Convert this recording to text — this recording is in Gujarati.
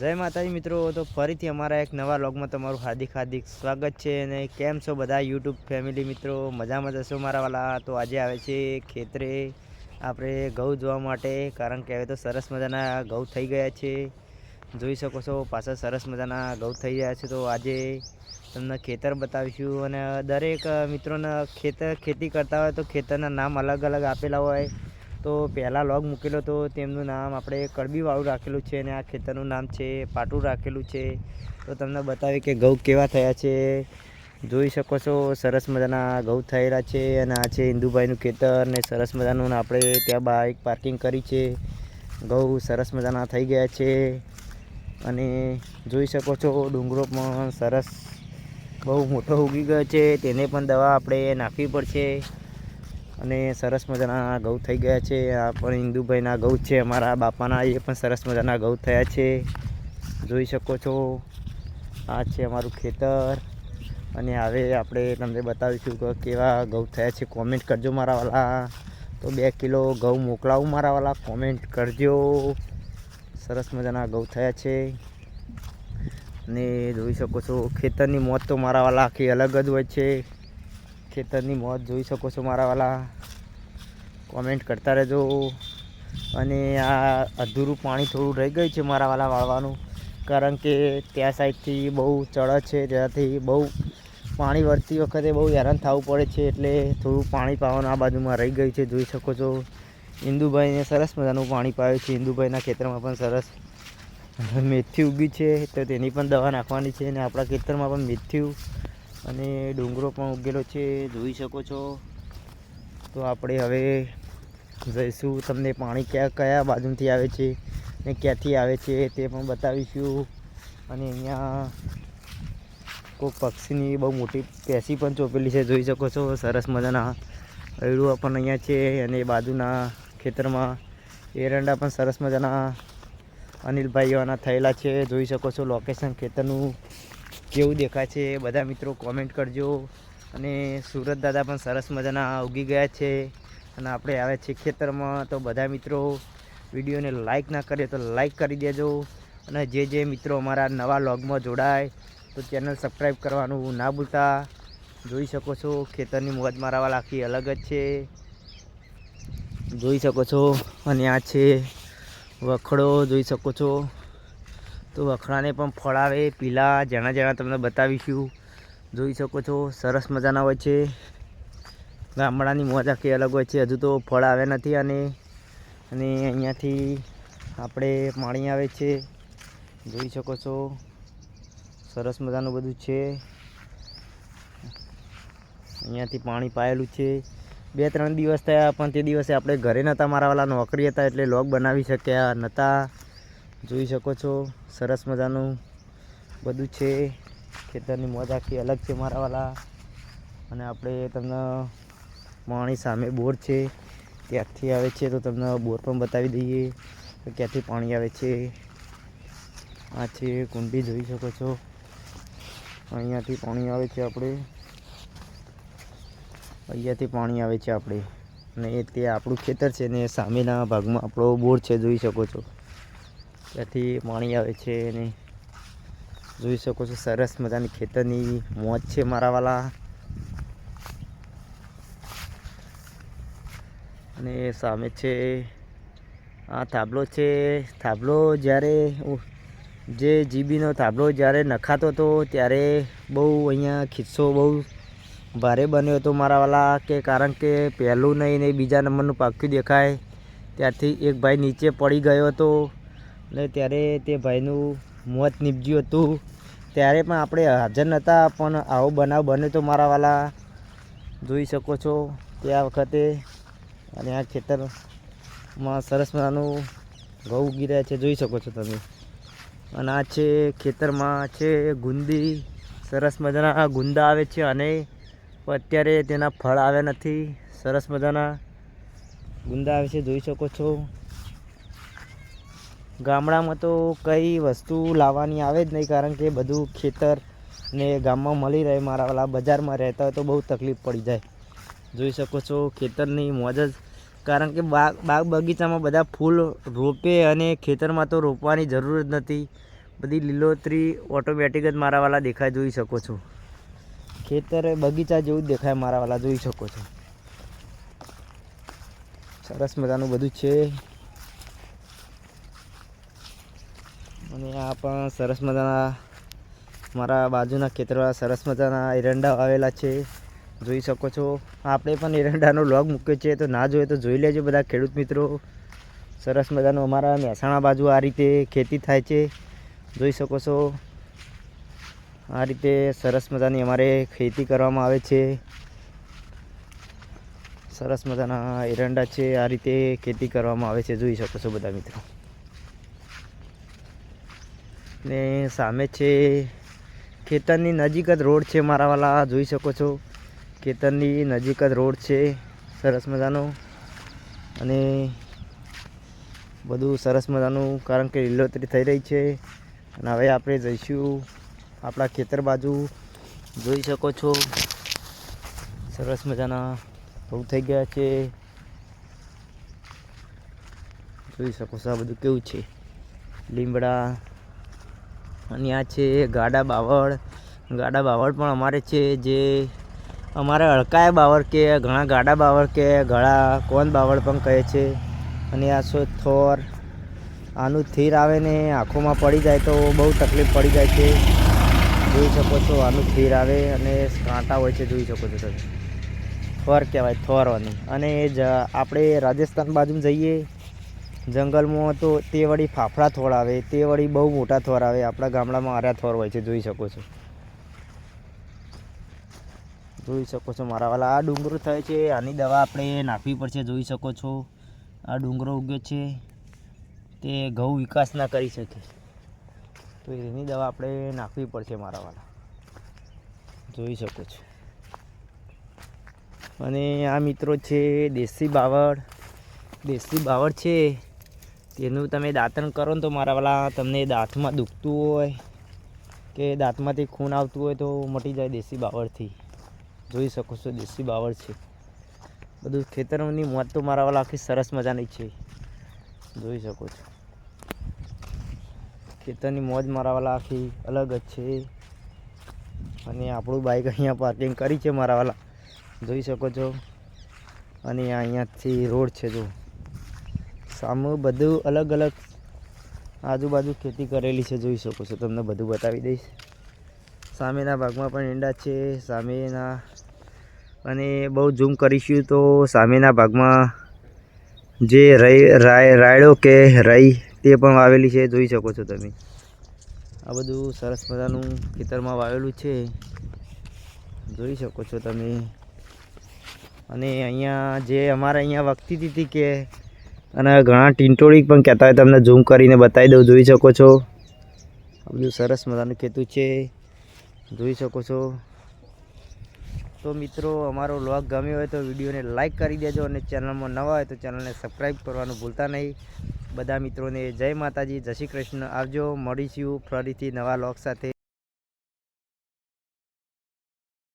જય માતાજી મિત્રો, તો ફરીથી અમારા એક નવા લોગમાં તમારું હાર્દિક હાર્દિક સ્વાગત છે અને કેમ છો બધા યુટ્યુબ ફેમિલી મિત્રો? મજામાં જશો મારા વાલા? તો આજે આવે છે ખેતરે. આપણે ઘઉં જોવા માટે, કારણ કે હવે તો સરસ મજાના ઘઉં થઈ ગયા છે. જોઈ શકો છો પાછા સરસ મજાના ઘઉં થઈ ગયા છે. તો આજે તમને ખેતર બતાવીશું. અને દરેક મિત્રોને ખેતર ખેતી કરતા હોય તો ખેતરના નામ અલગ અલગ આપેલા હોય. તો પહેલાં લોગ મૂકેલો તો તેમનું નામ આપણે કડબીવાળું રાખેલું છે અને આ ખેતરનું નામ છે પાટું રાખેલું છે. તો તમને બતાવી કે ઘઉં કેવા થયા છે. જોઈ શકો છો, સરસ મજાના ઘઉં થયેલા છે અને આ છે ઇન્દુભાઈનું ખેતર ને સરસ મજાનું આપણે ત્યાં બાઇક પાર્કિંગ કરી છે. ઘઉં સરસ મજાના થઈ ગયા છે. અને જોઈ શકો છો, ડુંગરો પણ સરસ બહુ મોટો ઉગી ગયો છે. તેને પણ દવા આપણે નાખવી પડશે. અને સરસ મજાના ઘઉં થઈ ગયા છે. આ પણ ઇન્દુભાઈના ઘઉં છે, અમારા બાપાના એ પણ સરસ મજાના ઘઉં થયા છે. જોઈ શકો છો, આ છે અમારું ખેતર. અને હવે આપણે તમને બતાવીશું કે કેવા ઘઉં થયા છે. કોમેન્ટ કરજો મારા વાલા. તો બે કિલો ઘઉં મોકલાવું મારા વાલા. કોમેન્ટ કરજો. સરસ મજાના ઘઉં થયા છે. અને જોઈ શકો છો, ખેતરની મોત તો મારા વાલા આખી અલગ જ હોય છે. ખેતરની મોત જોઈ શકો છો મારા વાલા. કોમેન્ટ કરતા રહેજો. અને આ અધૂરું પાણી થોડું રહી ગયું છે મારા વાલા વાળવાનું. કારણ કે ત્યાં સાઈડથી બહુ ચડ છે, ત્યાંથી બહુ પાણી વળતી વખતે બહુ હેરાન થવું પડે છે, એટલે થોડું પાણી પાવાનું આ બાજુમાં રહી ગયું છે, જોઈ શકો છો. ઇન્દુભાઈને સરસ મજાનું પાણી પાયું છે, ઇન્દુભાઈના ખેતરમાં પણ સરસ મેથી ઉગી છે, તો તેની પણ દવા નાખવાની છે, અને આપણા ખેતરમાં પણ મેથ્યું અને ડુંગરો પણ ઉગેલો છે, જોઈ શકો છો. તો આપણે હવે જઈશું, તમને પાણી કયા કયા બાજુથી આવે છે ને ક્યાંથી આવે છે તે પણ બતાવીશું. અને અહીંયા કોઈ પક્ષીની બહુ મોટી પેસી પણ ચોપેલી છે, જોઈ શકો છો. સરસ મજાના અયડું પણ અહીંયા છે અને બાજુના ખેતરમાં એરંડા પણ સરસ મજાના અનિલભાઈઓના થયેલા છે, જોઈ શકો છો લોકેશન ખેતરનું. કેવું દેખાય છે બધા મિત્રો કોમેન્ટ કરજો. અને સુરત દાદા પણ સરસ મજાના ઉગી ગયા છે. અને આપણે આવે છે ખેતરમાં. તો બધા મિત્રો વિડીયોને લાઈક ના કરીએ તો લાઈક કરી દેજો. અને જે જે મિત્રો અમારા નવા લોગમાં જોડાય, તો ચેનલ સબસ્ક્રાઈબ કરવાનું ના ભૂલતા. જોઈ શકો છો, ખેતરની મોજ મારાવાળા આખી અલગ જ છે. જોઈ શકો છો, અને આ છે વખડો, જોઈ શકો છો. તો વખણાને પણ ફળ આવે, પીલા જણા જણા તમને બતાવીશું. જોઈ શકો છો, સરસ મજાના હોય છે. ગામડાની મોજા કે અલગ હોય છે. હજુ તો ફળ આવે નથી અને અને અહીંયાથી આપણે પાણી આવે છે. જોઈ શકો છો, સરસ મજાનું બધું છે. અહીંયાથી પાણી પાયેલું છે. બે ત્રણ દિવસ થયા, પણ તે દિવસે આપણે ઘરે નહોતા મારાવાલા નોકરી હતા એટલે લોગ બનાવી શક્યા નહોતા જોઈ શકો છો. સરસ મજાનું બધું છે. ખેતરની મોજ આખી અલગ છે મારાવાલા અને આપણે તમને પાણી સામે બોર છે. ત્યાંથી આવે છે તો તમને બોર પણ બતાવી દઈએ. કે ક્યાંથી પાણી આવે છે? આ છે કુંડી, જોઈ શકો છો. અહીંયાથી પાણી આવે છે આપણે. અહીંયાથી પાણી આવે છે આપણે. અને તે આપણું ખેતર છે ને સામેના ભાગમાં આપણો બોર છે, જોઈ શકો છો. ત્યાંથી પાણી આવે છે અને જોઈ શકો છો સરસ મજાની ખેતરની મોજ છે મારાવાલા અને સામે છે, આ થાંભલો છે. થાંભલો જ્યારે જે જીબીનો થાંભલો જ્યારે નખાતો હતો ત્યારે બહુ અહીંયા ખિસ્સો બહુ ભારે બન્યો હતો મારાવાલા કે કારણ કે પહેલું નહીં ને બીજા નંબરનું પાક્યું દેખાય. ત્યારથી એક ભાઈ નીચે પડી ગયો હતો. ને ત્યારે તે ભાઈનું મોત નીપજ્યું હતું. ત્યારે પણ આપણે હાજર નહોતા પણ આવો બનાવ બને તો મારા વાલા. જોઈ શકો છો ત્યાં વખતે. અને આ ખેતરમાં સરસ મજાનું ઘઉં ઉગી રહ્યા છે, જોઈ શકો છો તમે. અને આ છે ખેતરમાં છે ગુંદી. સરસ મજાના ગુંદા આવે છે અને અત્યારે તેના ફળ આવ્યા નથી. સરસ મજાના ગુંદા આવે છે, જોઈ શકો છો. ગામડામાં તો કઈ વસ્તુ લાવવાની આવે જ નહીં, કારણ કે બધું ખેતર ને ગામમાં મળી રહે, મારા વાલા બજારમાં રહેતા હોય તો બહુ તકલીફ પડી જાય. જોઈ શકો છો ખેતરની મોજ જ. કારણ કે બાગ બાગ બગીચામાં બધા ફૂલ રોપે અને ખેતરમાં તો રોપવાની જરૂર જ નથી. બધી લીલોતરી ઓટોમેટિક જ મારા વાલા દેખાય, જોઈ શકો છો. ખેતર બગીચા જેવું જ દેખાય મારા વાલા, જોઈ શકો છો. સરસ મજાનું બધું છે. અને આ પણ સરસ મજાના મારા બાજુના ખેતરમાં સરસ મજાના એરંડા વાવેલા છે. જોઈ શકો છો. આપણે પણ એરંડાનો લોગ મૂક્યો છે. તો ના જોઈએ તો જોઈ લેજો બધા ખેડૂત મિત્રો. સરસ મજાનો અમારા મહેસાણા બાજુ આ રીતે ખેતી થાય છે. જોઈ શકો છો. આ રીતે સરસ મજાની અમારે ખેતી કરવામાં આવે છે. સરસ મજાના એરંડા છે. આ રીતે ખેતી કરવામાં આવે છે. જોઈ શકો છો બધા મિત્રો. ને સામે છે ખેતરની નજીક જ રોડ છે મારા વાલા, જોઈ શકો છો. ખેતરની નજીક જ રોડ છે, સરસ મજાનો. અને બધું સરસ મજાનું, કારણ કે લીલોતરી થઈ રહી છે. અને હવે આપણે જઈશું આપણા ખેતર બાજુ. જોઈ શકો છો. સરસ મજાના બહુ થઈ ગયા છે. જોઈ શકો છો આ બધું કેવું છે. લીમડા અને આ છે ગાડા બાવળ. ગાડા બાવળ પણ અમારે છે જે અમારે અળકાય બાવળ કે ઘણા ગાડા બાવળ કે ઘણા કોન બાવળ પણ કહે છે. અને આ શું થોર? આનું થીર આવે ને આંખોમાં પડી જાય તો બહુ તકલીફ પડી જાય છે. જોઈ શકો છો આનું થીર આવે અને કાંટા હોય છે, જોઈ શકો છો તમે. થોર કહેવાય, થોરવાની. અને જ આપણે રાજસ્થાન બાજુ જઈએ જંગલમાં તો તે વળી ફાફડા થોર આવે, તે વળી બહુ મોટા થોર આવે. આપણા ગામડામાં આરા થોર હોય છે, જોઈ શકો છો. જોઈ શકો છો મારા વાલા. આ ડુંગરો થાય છે, આની દવા આપણે નાખવી પડશે, જોઈ શકો છો. આ ડુંગરો ઉગ્યો છે. તે ઘઉં વિકાસ ના કરી શકે. તો એની દવા આપણે નાખવી પડશે મારા વાલા. જોઈ શકો છો. અને આ મિત્રો છે, દેશી બાવળ. દેશી બાવળ છે. તેનું તમે દાંતણ કરો ને તો મારા વાલા તમને દાંતમાં દુખતું હોય કે દાંતમાંથી ખૂન આવતું હોય તો મટી જાય દેશી બાવળથી. જોઈ શકો છો દેશી બાવળ છે. બધું ખેતરોની મોત તો મારા વાલા આખી સરસ મજાની છે. જોઈ શકો છો. ખેતરની મોજ મારા વાલા આખી અલગ જ છે. અને આપણું બાઇક અહીંયા પાર્કિંગ કરી છે મારા વાલા. જોઈ શકો છો. અને અહીંયાથી રોડ છે જો. સામે બધું અલગ અલગ આજુબાજુ ખેતી કરેલી છે, જોઈ શકો છો. તમને બધું બતાવી દઈશ. સામેના ભાગમાં પણ ઈંડા છે, સામેના અને બહુ ઝૂમ કરીશું તો સામેના ભાગમાં જે રાય, રાયડો કે રઈ તે પણ વાવેલી છે, જોઈ શકો છો તમે. આ બધું સરસ મજાનું ખેતરમાં વાવેલું છે. જોઈ શકો છો તમે. અને અહીંયા જે અમારે અહીંયા વખતી હતી કે અને ઘણા ટીંટોળી પણ કહેતા હોય, તમને ઝૂમ કરીને બતાવી દઉં, જોઈ શકો છો. બધું સરસ મજાનું ખેતું છે. જોઈ શકો છો. તો મિત્રો, અમારો વ્લોગ ગમ્યો હોય તો વિડીયોને લાઇક કરી દેજો અને ચેનલમાં નવા હોય તો ચેનલને સબસ્ક્રાઈબ કરવાનું ભૂલતા નહીં. બધા મિત્રોને જય માતાજી, જય શ્રી કૃષ્ણ. આવજો, મળીશું ફરીથી નવા લોક સાથે.